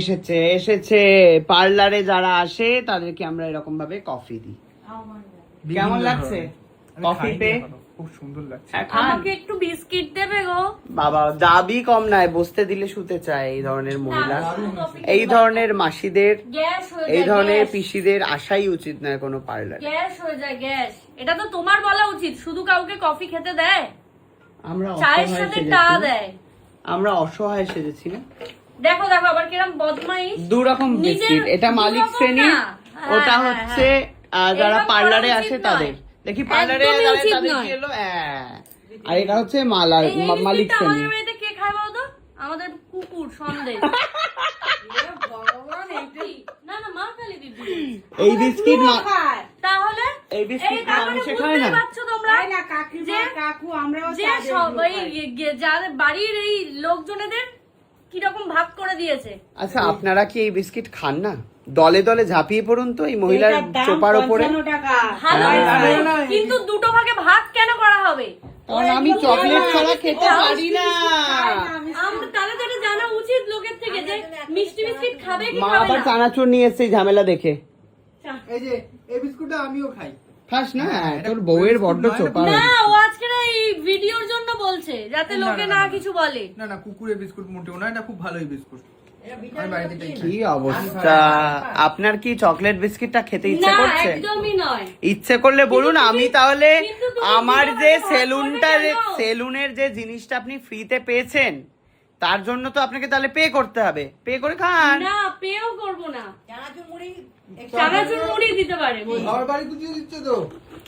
এসেছে এসেছে। পার্লারে যারা আসে তাদেরকে আমরা এরকম ভাবে কফি দিই কেমন লাগছে? কফি পে খুব সুন্দর লাগছে। হ্যাঁ, আমাকে একটু বিস্কিট দেবে গো। বাবা দাবি কম নাই বসতে দিলে শুতে চায় এই ধরনের মহিলা। এই ধরনের মাসিদের এই ধরনের পিসিদের আসাই উচিত নয় কোনো পার্লারে। গ্যাস হয়ে যায় গ্যাস। এটা তো তোমার বলা উচিত। শুধু কাউকে কফি খেতে দেয়? আমরা চায়ের অসহায় সাথে টা দেয়। আমরা অসহায় সেজেছি না। দেখো দেখো আবার কিরম বদমাইশ। দু রকম বিস্কিট। এটা মালিক শ্রেণি হ্যাঁ, ওটা হ্যাঁ, হচ্ছে হ্যাঁ। যারা পার্লারে আসে তাদের। দেখি পার্লারে তাদের কি হলো। আর এটা হচ্ছে মালা এই- এই মা- মালিক শ্রেণি। আমাদের কে খায় বলতো আমাদের কুকুর সন্দেশ। না না মা খালি দিদি। এই বিস্কিট মা- তাহলে এই বিস্কিট মানে মানুষে খায় না? তোমরা না কাকিমা কাকু আমরাও যে সবাই যাদের বাড়ির এই লোকজনেদের কীরকম ভাগ করে দিয়েছে? আচ্ছা আপনারা কি এই বিস্কিট খান না? দলে দলে ঝাঁপিয়ে পড়ুন তো এই মহিলার চোপার ওপরে। 55 টাকা। ভালো হ্যাঁ। কিন্তু দুটো ভাগে ভাগ কেন করা হবে? কারণ আমি চকলেট ছাড়া খেতে পারি না। তাহলে তো জানা উচিত লোকের থেকে যে মিষ্টি বিস্কিট খাবে কি মা আবার চানাচুর নিয়ে এসছে এই ঝামেলা দেখে। এই যে এই বিস্কুটটা আমিও খাই। খাস না? হ্যাঁ, তোর বউয়ের বড্ড চোপা। না। ও আজকে এই ভিডিওর জন্য বলছে যাতে লোকে না, কিছু বলে। না না কুকুরের বিস্কুট মোটেও না এটা খুব ভালোই বিস্কুট। কি অবস্থা? আপনার কি চকলেট বিস্কিটটা খেতে ইচ্ছে করছে? ইচ্ছে করলে বলুন আমি তাহলে আমার যে সেলুনটা সেলুনের যে জিনিসটা আপনি ফ্রিতে পেয়েছেন তার জন্য তো আপনাকে তাহলে পে করতে হবে। পে করে খান। না পেও করব না। চানাচুর মুড়ি চানাচুর মুড়ি দিতে পারে। আমার বাড়ি কুচিয়ে দিচ্ছে তো।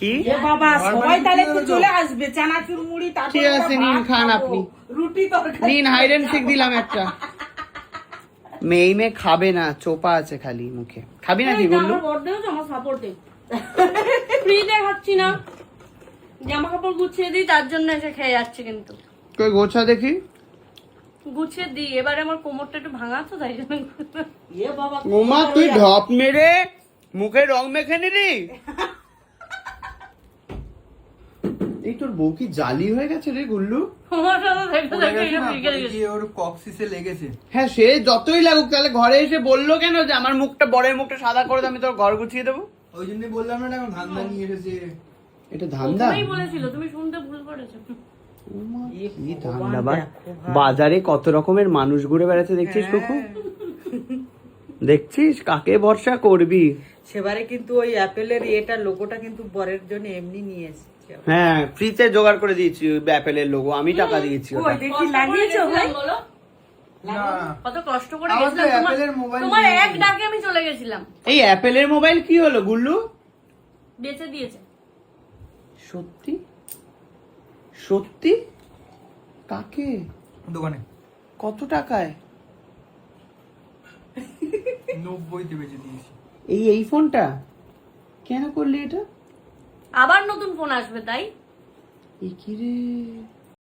কি? বাবা সবাই তাহলে কিনে চলে আসবে চানাচুর মুড়ি ঠিক আছে, নিন, খান আপনি। রুটি তরকারি নিন হাইড সিক দিলাম একটা। মেয়ে মেয়ে খাবে না চোপা আছে খালি মুখে। খাবি না কি এই বললু? আমার বড় হচ্ছে ফ্রিতে খাচ্ছি না। জামা কাপড় গুছিয়ে দিই তার জন্য এসে খেয়ে যাচ্ছে কিন্তু। কই গোছা দেখি? গুছিয়ে দিই এবারে আমার কোমরটা একটু ভাঙা তো তাই জন্য। এ বাবা ওমা তুই ঢপ মেরে মুখে রং মেখে নিলি? এই তোর বউ কি জালি হয়ে গেছে রে গুল্লু? ওর কক্সিসে লেগেছে। হ্যাঁ সে যতই লাগুক তাহলে ঘরে এসে বলল কেন যে আমার মুখটা বরের মুখটা সাদা করে আমি তোর ঘর গুছিয়ে দেবো? ওই জন্যই বললাম না এখন ধান্দা নিয়ে এসেছে। এটা ধান্দা? প্রথমেই বলেছিল তুমি শুনতে ভুল করেছ। বাজারে কত রকমের মানুষ ঘুরে বেড়াচ্ছে দেখছিস কুকু? দেখছিস কাকে ভরসা করবি? সেবারে কিন্তু ওই অ্যাপেলের এটা লোগোটা কিন্তু বরের জন্য এমনি নিয়ে এসেছে। হ্যাঁ ফ্রিতে জোগাড় করে দিয়েছি অ্যাপেলের লোগো আমি টাকা দিয়েছি ওই দেখি লাগিয়েছো ভাই? কত কষ্ট করে তোমার-। এক ডাকে আমি চলে গেছিলাম। এই অ্যাপেলের মোবাইল কি হলো গুল্লু? বেঁচে দিয়েছে। সত্যি? সত্যি? কাকে? দোকানে। কত টাকায়? নব্বইতে বেঁচে দিয়েছি। এই এই ফোনটা কেন করলি এটা? আবার নতুন ফোন আসবে তাই?